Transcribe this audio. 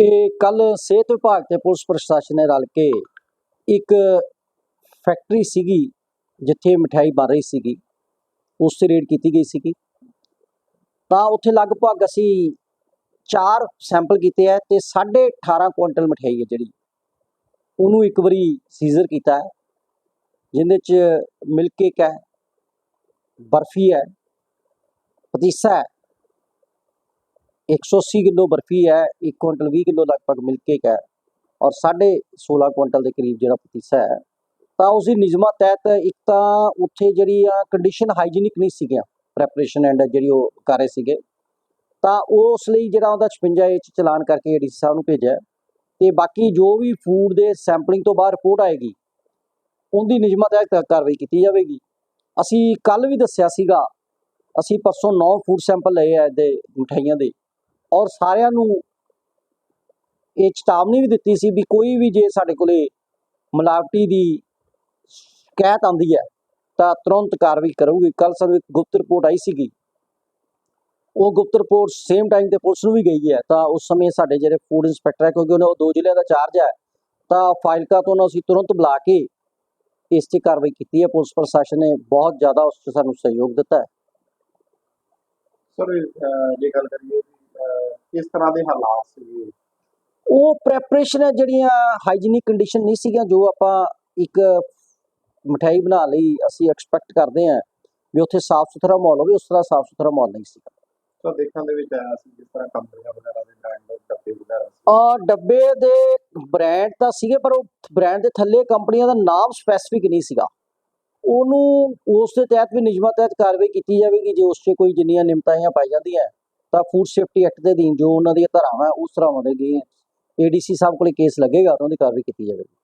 ਇਹ ਕੱਲ ਸਿਹਤ ਵਿਭਾਗ ਤੇ ਪੁਲਿਸ ਪ੍ਰਸ਼ਾਸਨ ਨੇ ਰਲ ਕੇ ਇੱਕ ਫੈਕਟਰੀ ਸੀਗੀ, ਜਿੱਥੇ ਮਠਿਆਈ ਬਣ ਰਹੀ ਸੀਗੀ। ਉਸ ਤੇ ਰੇਡ ਕੀਤੀ ਗਈ ਸੀਗੀ। ਤਾਂ ਉੱਥੇ ਲਗਭਗ ਅਸੀਂ ਚਾਰ ਸੈਂਪਲ ਕੀਤੇ ਆ ਤੇ 18.5 ਕੁਇੰਟਲ ਮਠਿਆਈ ਹੈ ਜਿਹੜੀ। ਉਹਨੂੰ ਇੱਕ ਵਾਰੀ ਸੀਜ਼ਰ ਕੀਤਾ ਹੈ ਜਿਹਦੇ ਚ ਮਿਲਕ ਕੇਕ ਹੈ, ਬਰਫੀ ਹੈ, ਪਤੀਸਾ ਹੈ 180 ਕਿਲੋ ਬਰਫੀ ਹੈ 1 ਕੁਇੰਟਲ 20 ਕਿਲੋ ਲਗਭਗ ਮਿਲਕ ਕੇਕ ਹੈ ਔਰ 16.5 ਕੁਇੰਟਲ ਦੇ ਕਰੀਬ ਜਿਹੜਾ ਪਤੀਸਾ ਹੈ, ਤਾਂ ਉਸ ਦੀ ਨਿਯਮਾਂ ਤਹਿਤ ਇੱਕ ਤਾਂ ਉੱਥੇ ਜਿਹੜੀ ਆ ਕੰਡੀਸ਼ਨ ਹਾਈਜੀਨਿਕ ਨਹੀਂ ਸੀਗੀਆਂ ਪ੍ਰੈਪਰੇਸ਼ਨ ਐਂਡ ਜਿਹੜੀ ਉਹ ਕਰ ਰਹੇ ਸੀਗੇ, ਤਾਂ ਉਸ ਲਈ ਜਿਹੜਾ ਉਹਦਾ 56 ਚ ਚਲਾਨ ਕਰਕੇ ਏਡੀਸੀ ਸਾਹਿਬ ਨੂੰ ਭੇਜਿਆ ਤੇ ਬਾਕੀ ਜੋ ਵੀ ਫੂਡ ਦੇ ਸੈਂਪਲਿੰਗ ਤੋਂ ਬਾਅਦ ਰਿਪੋਰਟ ਆਏਗੀ, ਉਹਦੀ ਨਿਯਮਾਂ ਤਹਿਤ ਕਾਰਵਾਈ ਕੀਤੀ ਜਾਵੇਗੀ। ਅਸੀਂ ਕੱਲ ਵੀ ਦੱਸਿਆ ਸੀਗਾ, ਅਸੀਂ ਪਰਸੋਂ 9 ਫੂਡ ਸੈਂਪਲ ਲਏ ਆ ਇਹਦੇ ਮਠਾਈਆਂ ਦੇ ਔਰ ਸਾਰਿਆਂ ਨੂੰ ਇਹ ਚੇਤਾਵਨੀ ਵੀ ਦਿੱਤੀ ਸੀ ਵੀ ਕੋਈ ਵੀ ਜੇ ਸਾਡੇ ਕੋਲੇ ਮਿਲਾਵਟੀ ਦੀ ਸ਼ਿਕਾਇਤ ਆਉਂਦੀ ਹੈ, ਤਾਂ ਤੁਰੰਤ ਕਾਰਵਾਈ ਕਰੂਗੀ। ਕੱਲ ਸਾਨੂੰ ਇੱਕ ਗੁਪਤ ਰਿਪੋਰਟ ਆਈ ਸੀਗੀ। ਉਹ ਗੁਪਤ ਰਿਪੋਰਟ ਸੇਮ ਟਾਈਮ ਤੇ ਪੁਲਿਸ ਨੂੰ ਵੀ ਗਈ ਹੈ। ਤਾਂ ਉਸ ਸਮੇਂ ਸਾਡੇ ਜਿਹੜੇ ਫੂਡ ਇੰਸਪੈਕਟਰ ਹੈ, ਕਿਉਂਕਿ ਉਹਨਾਂ ਉਹ ਦੋ ਜ਼ਿਲ੍ਹਿਆਂ ਦਾ ਚਾਰਜ ਹੈ, ਤਾਂ ਫਾਈਲਕਾ ਤੋਂ ਉਹਨਾਂ ਅਸੀਂ ਤੁਰੰਤ ਬੁਲਾ ਕੇ ਇਸ ਤੇ ਕਾਰਵਾਈ ਕੀਤੀ ਹੈ। ਪੁਲਿਸ ਪ੍ਰਸ਼ਾਸਨ ਨੇ ਬਹੁਤ ਜ਼ਿਆਦਾ ਉਸ 'ਚ ਸਾਨੂੰ ਸਹਿਯੋਗ ਦਿੱਤਾ ਹੈ। ਸਰ ਜੇ ਗੱਲ ਕਰੀਏ ਕਿਸ ਤਰ੍ਹਾਂ ਦੇ ਹਾਲਾਤ ਸੀ? ਉਹ ਪ੍ਰੈਪਰੇਸ਼ਨ ਹੈ ਜਿਹੜੀਆਂ ਹਾਈਜੀਨਿਕ ਕੰਡੀਸ਼ਨ ਨਹੀਂ ਸੀਗੀਆਂ ਜੋ ਆਪਾਂ ਇੱਕ ਮਠਿਆਈ ਬਣਾ ਲਈ ਅਸੀਂ ਐਕਸਪੈਕਟ ਕਰਦੇ ਹਾਂ ਵੀ ਉੱਥੇ ਸਾਫ਼ ਸੁਥਰਾ ਮਾਹੌਲ ਹੋਵੇ ਉਸ ਤਰ੍ਹਾਂ ਸਾਫ਼ ਸੁਥਰਾ ਮਾਹੌਲ ਨਹੀਂ ਸੀ ਤਾਂ ਦੇਖਣ ਦੇ ਵਿੱਚ ਆਇਆ ਸੀ ਜਿਸ ਤਰ੍ਹਾਂ ਕੰਪਨੀਆਂ ਵਗੈਰਾ ਦੇ ਬ੍ਰਾਂਡ ਡੱਬੇ ਵਗੈਰਾ ਸੀ। ਆ ਡੱਬੇ ਦੇ ਬ੍ਰਾਂਡ ਤਾਂ ਸੀਗੇ ਪਰ ਉਹ ਬ੍ਰਾਂਡ ਦੇ ਥੱਲੇ ਕੰਪਨੀਆਂ ਦਾ ਨਾਮ ਸਪੈਸੀਫਿਕ ਨਹੀਂ ਸੀਗਾ। ਉਹਨੂੰ ਉਸ ਦੇ ਤਹਿਤ ਵੀ ਨਿਯਮਾਂ ਤਹਿਤ ਕਾਰਵਾਈ ਕੀਤੀ ਜਾਵੇਗੀ ਜੇ ਉਸ 'ਚ ਕੋਈ ਜਿੰਨੀਆਂ ਨਿਯਮਤਾਂ ਪਾਈ ਜਾਂਦੀਆਂ। ਤਾਂ ਫੂਡ ਸੇਫਟੀ ਐਕਟ ਦੇ ਅਧੀਨ ਜੋ ਉਹਨਾਂ ਦੀਆਂ ਧਾਰਾਵਾਂ ਉਸ ਧਾਰਾਵਾਂ ਤਰ੍ਹਾਂ ਹੋਣਗੇ ਏਡੀਸੀ ਸਾਹਿਬ ਕੋਲੇ ਕੇਸ ਲੱਗੇਗਾ, ਤਾਂ ਉਹਦੀ ਕਾਰਵਾਈ ਕੀਤੀ ਜਾਵੇਗੀ।